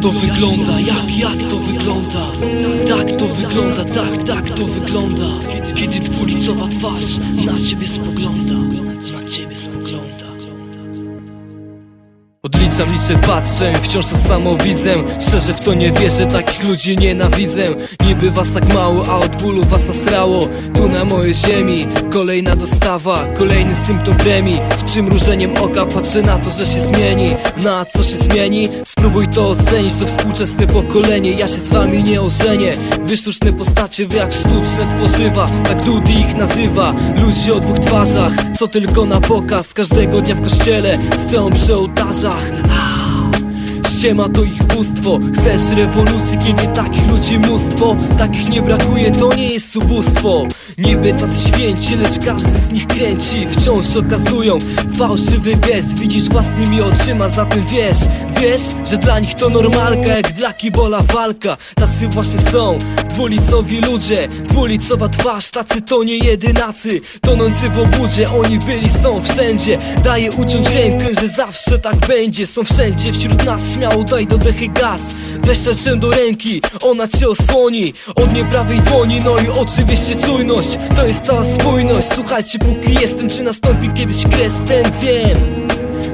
to wygląda, jak, jak to wygląda? Tak to wygląda, tak, tak to wygląda. Kiedy, dwulicowa twarz na ciebie spogląda Odliczam, liczę, patrzę, wciąż to samo widzę. Szczerze w to nie wierzę, takich ludzi nienawidzę. Niby was tak mało, a od bólu was nasrało Tu na mojej ziemi, kolejna dostawa Kolejny symptom premii. Z przymrużeniem oka patrzę na to, że się zmieni. Na co się zmieni? Spróbuj to ocenić, to współczesne pokolenie. Ja się z wami nie ożenię. Wy sztuczne postacie, wy jak sztuczne tworzywa. Tak Dudy ich nazywa. Ludzie o dwóch twarzach, co tylko na pokaz. Każdego dnia w kościele stoją przy ołtarzach. Ściema to ich bóstwo. Chcesz rewolucji, kiedy takich ludzi mnóstwo. Takich nie brakuje, to nie jest ubóstwo Niby tacy święci, lecz każdy z nich kręci. Wciąż okazują fałszywy gest. Widzisz własnymi oczyma, zatem wiesz. Wiesz, że dla nich to normalka Jak dla kibola walka. Tacy właśnie są dwulicowi ludzie. Dwulicowa twarz, tacy to nie jedynacy. Tonący w obudzie, oni byli, są wszędzie. Daję uciąć rękę, że zawsze tak będzie. Są wszędzie wśród nas, śmiało daj do dechy gaz. Weź tarczę do ręki, ona cię osłoni. Od nieprawej dłoni, no i oczywiście czujność To jest cała spójność. Słuchajcie, póki jestem, czy nastąpi kiedyś kres ten Wiem,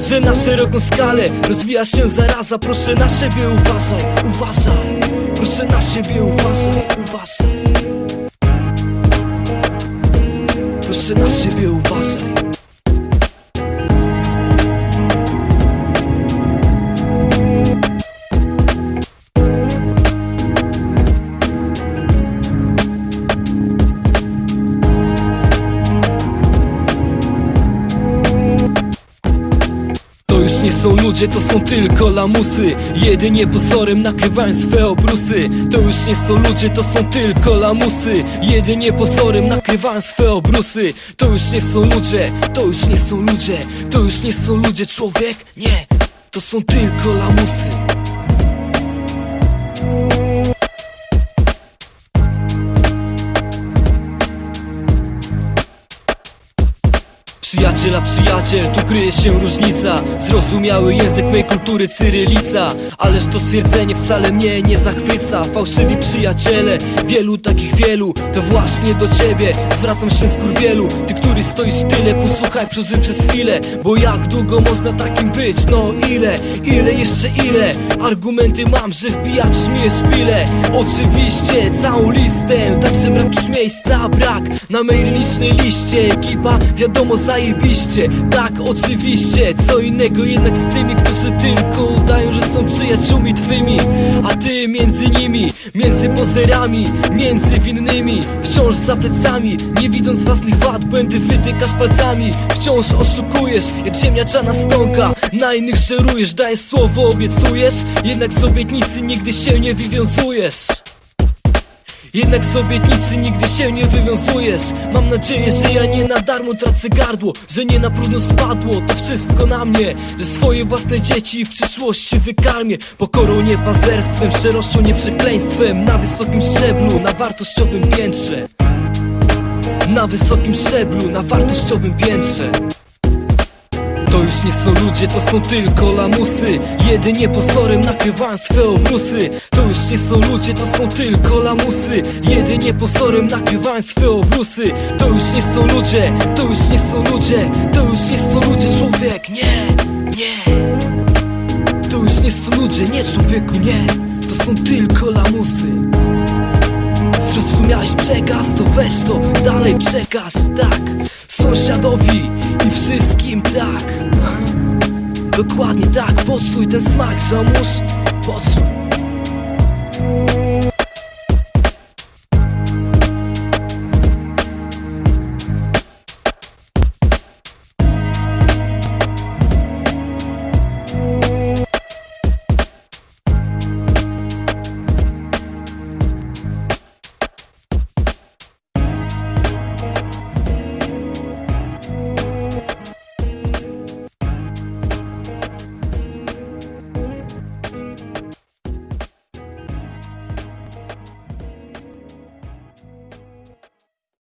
że na szeroką skalę Rozwija się zaraza, proszę na siebie uważaj, uważaj. Proszę na siebie uważaj, uważaj. Proszę na siebie uważaj są ludzie, to są tylko lamusy. Jedynie pozorem nakrywają swe obrusy. To już nie są ludzie, to są tylko lamusy. Jedynie pozorem nakrywają swe obrusy. To już nie są ludzie, to już nie są ludzie. To już nie są ludzie, człowiek, nie. To są tylko lamusy Przyjaciela przyjaciel, tu kryje się różnica. Zrozumiały język mej kultury cyrylica. Ależ to stwierdzenie wcale mnie nie zachwyca. Fałszywi przyjaciele, wielu takich wielu To właśnie do ciebie zwracam się skurwielu. Ty, który stoisz tyle, posłuchaj, przeżyj przez chwilę. Bo jak długo można takim być, no ile, ile, jeszcze ile? Argumenty mam, że wbijasz mnie szpile Oczywiście, całą listę, miejsca, brak. Na mej licznej liście, ekipa, wiadomo zajebiście. Tak, oczywiście, co innego jednak z tymi, którzy tylko udają, że są przyjaciółmi twymi. A ty między nimi, między pozerami, między winnymi. Wciąż za plecami, nie widząc własnych wad, błędy wytykasz palcami. Wciąż oszukujesz, jak ziemniaczana stonka Na innych żerujesz, dajesz słowo, obiecujesz. Jednak z obietnicy nigdy się nie wywiązujesz jednak z obietnicy nigdy się nie wywiązujesz. Mam nadzieję, że ja nie na darmo tracę gardło Że nie na próżno spadło to wszystko na mnie Że swoje własne dzieci w przyszłości wykarmię. Pokorą nie pazerstwem, szerością nie przekleństwem Na wysokim szczeblu, na wartościowym piętrze. Na wysokim szczeblu, na wartościowym piętrze to już nie są ludzie, to są tylko lamusy. Jedynie pozorem nakrywają swe obrusy. To już nie są ludzie, to są tylko lamusy. Jedynie pozorem nakrywają swe obrusy. To już nie są ludzie, to już nie są ludzie. To już nie są ludzie, człowiek, nie, nie. To już nie są ludzie, nie człowieku, nie. To są tylko lamusy Zrozumiałeś przekaz, to weź to dalej przekaż, tak Sąsiadowi i wszystkim tak. Dokładnie tak, poczuj ten smak, ziomuś Poczuj